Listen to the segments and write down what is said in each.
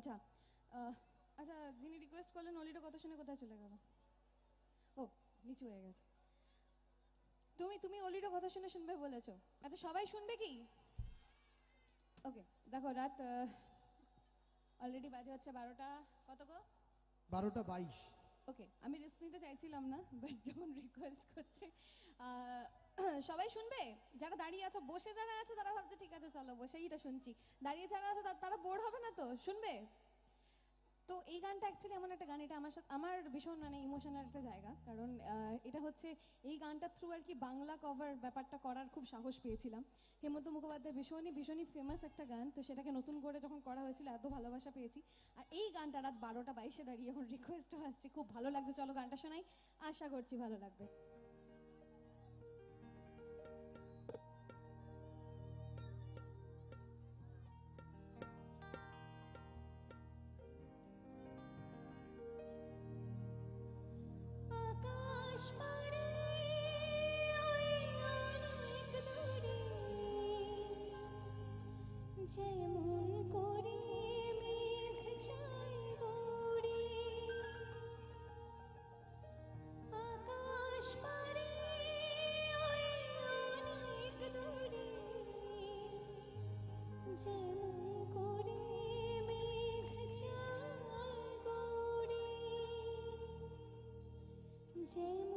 আচ্ছা আচ্ছা যিনি রিকোয়েস্ট করলেন অলিটা কথা শুনে কোথায় চলে গেল? ও নিচু হয়ে গেছে। তুমি তুমি অলিটা কথা শুনে শুনবে বলেছ। আচ্ছা সবাই শুনবে কি? ওকে দেখো রাত অলরেডি বাজে হচ্ছে বারোটা কত গো? বারোটা বাইশ। ওকে আমি রিস্ক নিতে চাইছিলাম না বাট যখন রিকোয়েস্ট করছে সবাই শুনবে? যারা দাঁড়িয়ে আছো, বসে যারা আছে, তারা ভাবছে, ঠিক আছে, চলো, বসেই তো শুনছি। দাঁড়িয়ে যারা আছে তারা বোর হবে না তো? শুনবে? তো এই গানটা অ্যাকচুয়ালি এমন একটা গান, এটা আমার সাথে, আমার ভীষণ মানে ইমোশনাল একটা জায়গা। কারণ এটা হচ্ছে, এই গানটা থ্রু আর কি বাংলা কভার ব্যাপারটা করার খুব সাহস পেয়েছিলাম। হেমন্ত মুখোপাধ্যায় ভীষণই ভীষণই ফেমাস একটা গান। তো সেটাকে নতুন করে যখন করা হয়েছিল, এত ভালোবাসা পেয়েছি। আর এই গানটা রাত বারোটা বাইশে দাঁড়িয়ে এখন রিকোয়েস্টও আসছে। খুব ভালো লাগছে। চলো গানটা শোনাই। আশা করছি ভালো লাগবে। যেমন করে মেঘ যায় গড়ে আকাশ পাড়ে ওই অনেক দূরে যেমন করে মেঘ যায় গড়ে যেমন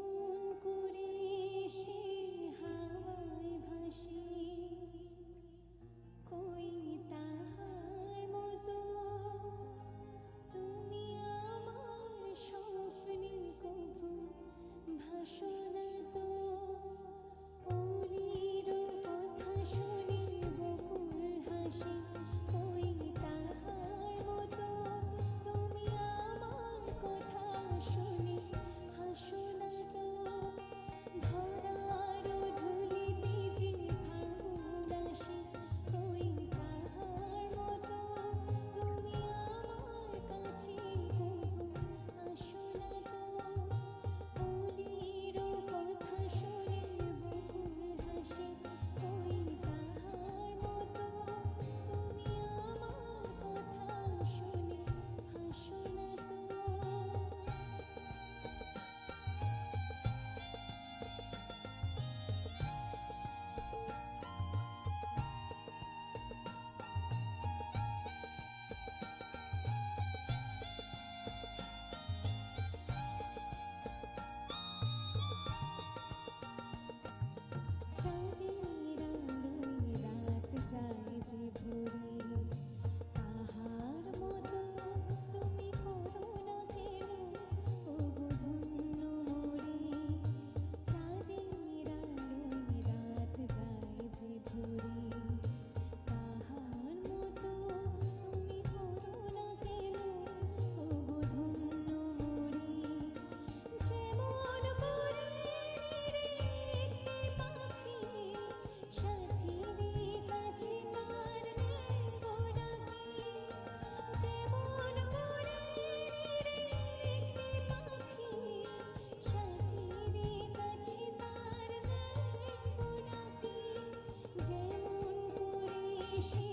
করে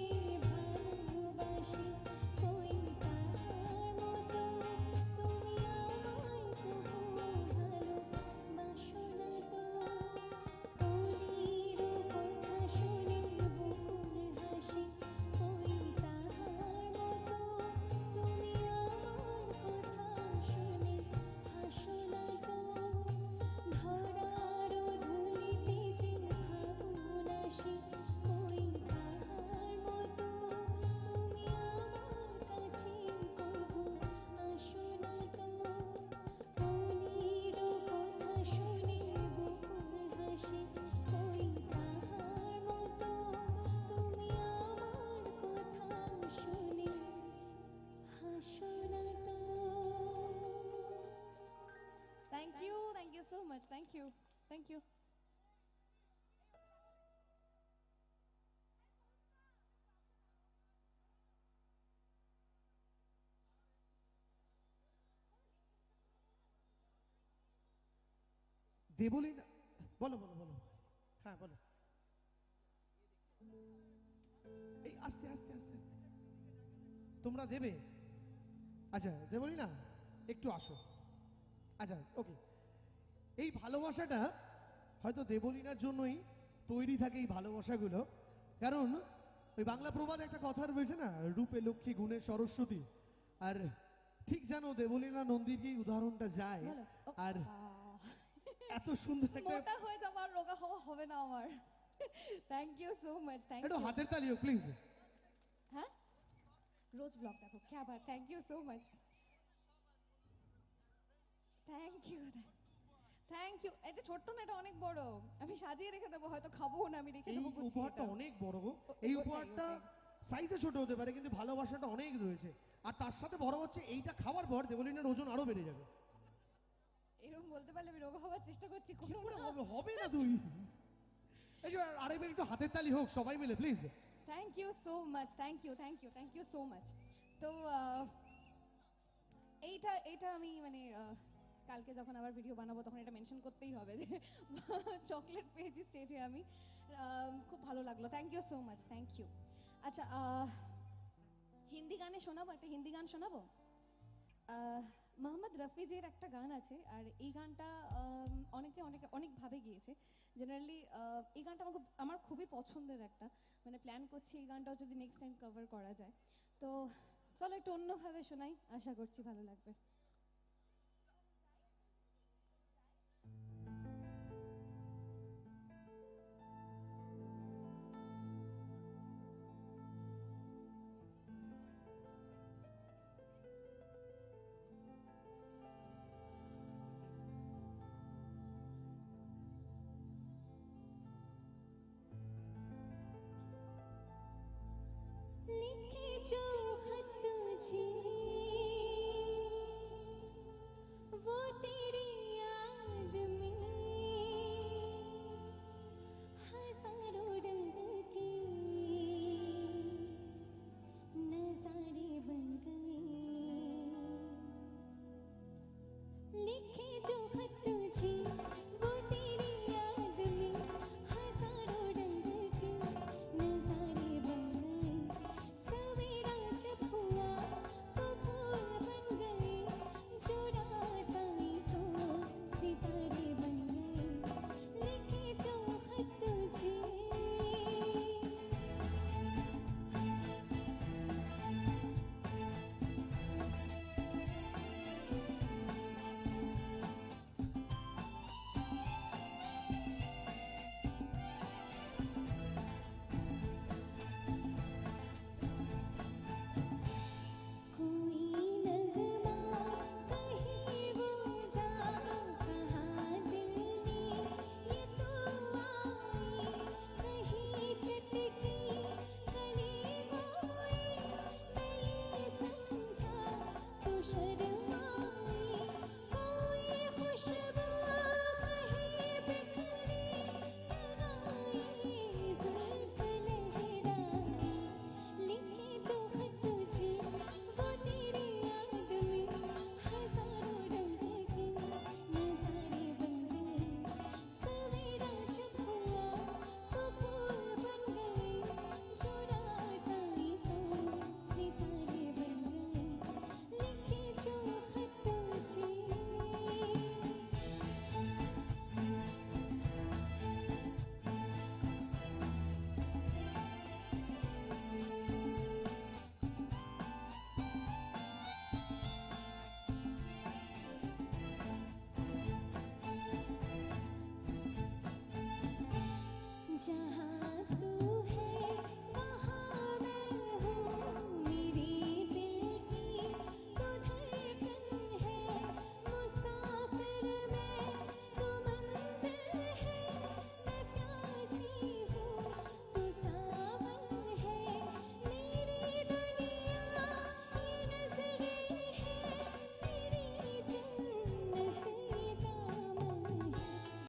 দেবলীন বলো বলো বলো হ্যাঁ বলো। এই আস্তে আস্তে আস্তে আস্তে। তোমরা দেবে? আচ্ছা দেবলি না একটু আসো। আচ্ছা ওকে এই ভালোবাসাটা হয়তো দেবলিনার জন্যই তৈরি থাকে এই ভালোবাসাগুলো। কারণ ওই বাংলা প্রবাদ একটা কথা রয়েছে না রূপে লক্ষ্মী গুণে সরস্বতী। আর ঠিক যেন দেবলীনা নন্দীর উদাহরণটা যায় আর এত সুন্দর একটা মোটা হয়ে যাব আর রোগা হওয়া হবে না আমার। Thank you so much thank একটু ইউ হাতের তালিও প্লিজ হ্যাঁ? রোজ ব্লগ দেখো ক্যা Baat thank you so much thank you thank you এটা ছোট্ট না এটা অনেক বড়। আমি সাজিয়ে রেখে দেবো হয়তো খাব না আমি রেখে দেবো উপহারটা অনেক বড় এই উপহারটা সাইজে ছোট হতে পারে কিন্তু ভালোবাসাটা অনেক রয়েছে। আর তার সাথে বড় হচ্ছে এইটা খাওয়ার পর দেবলিনের ওজন আরও বেড়ে যাবে। বলতে পারলে আমি রোগা হওয়ার চেষ্টা করছি কোনো করে হবে? হবে না তুই। এই যে আরেকবার একটু হাতের তালি হোক সবাই মিলে please thank you so much thank you thank you thank you so much তো এইটা এইটা আমি মানে কালকে যখন আবার ভিডিও বানাবো তখন এটা মেনশন করতেই হবে যে চকলেট পেয়েছি স্টেজে আমি। খুব ভালো লাগল। Thank you so much thank you আচ্ছা হিন্দি গানে শোনাবো? একটা হিন্দি গান শোনাবো? আহ, মোহাম্মদ রফিজের একটা গান আছে, আর এই গানটা অনেকে অনেকে অনেকভাবে গিয়েছে। জেনারেলি এই গানটা আমার আমার খুবই পছন্দের একটা। মানে প্ল্যান করছি এই গানটাও যদি নেক্সট টাইম কভার করা যায়। তো চলো একটু অন্যভাবে শোনাই, আশা করছি ভালো লাগবে। nature